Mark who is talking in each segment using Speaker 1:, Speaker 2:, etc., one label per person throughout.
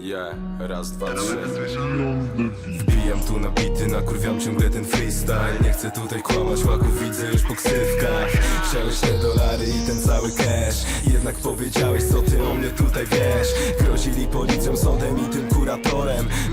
Speaker 1: Yeah, raz, dwa, trzy. Wbijam tu na bity, nakurwiam ciągle ten freestyle. Nie chcę tutaj kłamać, łaków widzę już po ksywkach. Chciałeś te dolary i ten cały cash. Jednak powiedziałeś co ty o mnie tutaj wiesz. Grozili policją, sądem i tym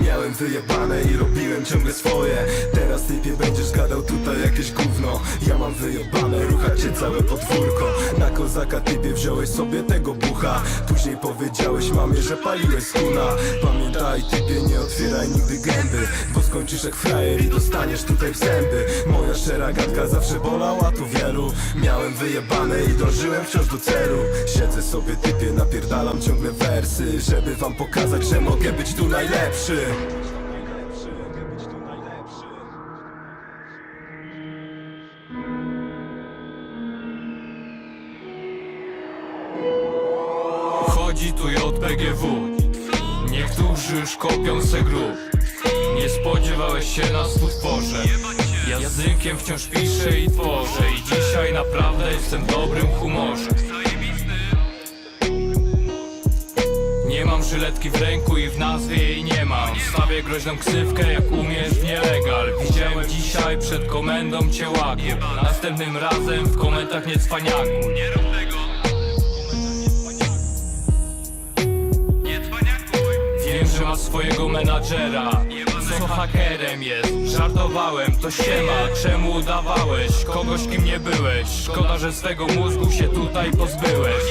Speaker 1: Miałem wyjebane i robiłem ciągle swoje. Teraz typie będziesz gadał tutaj jakieś gówno. Ja mam wyjebane, ruchacie całe podwórko. Na kozaka typie wziąłeś sobie tego bucha. Później powiedziałeś mamie, że paliłeś skuna. Pamiętaj typie, nie otwieraj nigdy gęby Bo skończysz jak frajer i dostaniesz tutaj w zęby. Moja szczera gadka zawsze bolała tu wielu. Miałem wyjebane i dążyłem wciąż do celu. Siedzę sobie typie, napierdalam ciągle wersy Żeby wam pokazać, że mogę być tu najlepszy.
Speaker 2: Chodzi tu JPGW Niektórzy już kopią se grób. Nie spodziewałeś się nas tu w porze. Językiem wciąż piszę i tworzę. I dzisiaj naprawdę jestem w dobrym humorze Nie mam żyletki w ręku i w nazwie jej nie mam. Stawię groźną ksywkę jak umiesz w nielegal. Widziałem dzisiaj przed komendą cię łakiem. Następnym razem w komentach nie cwaniaku. Nie rób tego. Wiem, że masz swojego menadżera. Co hakerem jest? Żartowałem, to siema. Czemu udawałeś? Kogoś kim nie byłeś? Szkoda, że swego mózgu się tutaj pozbyłeś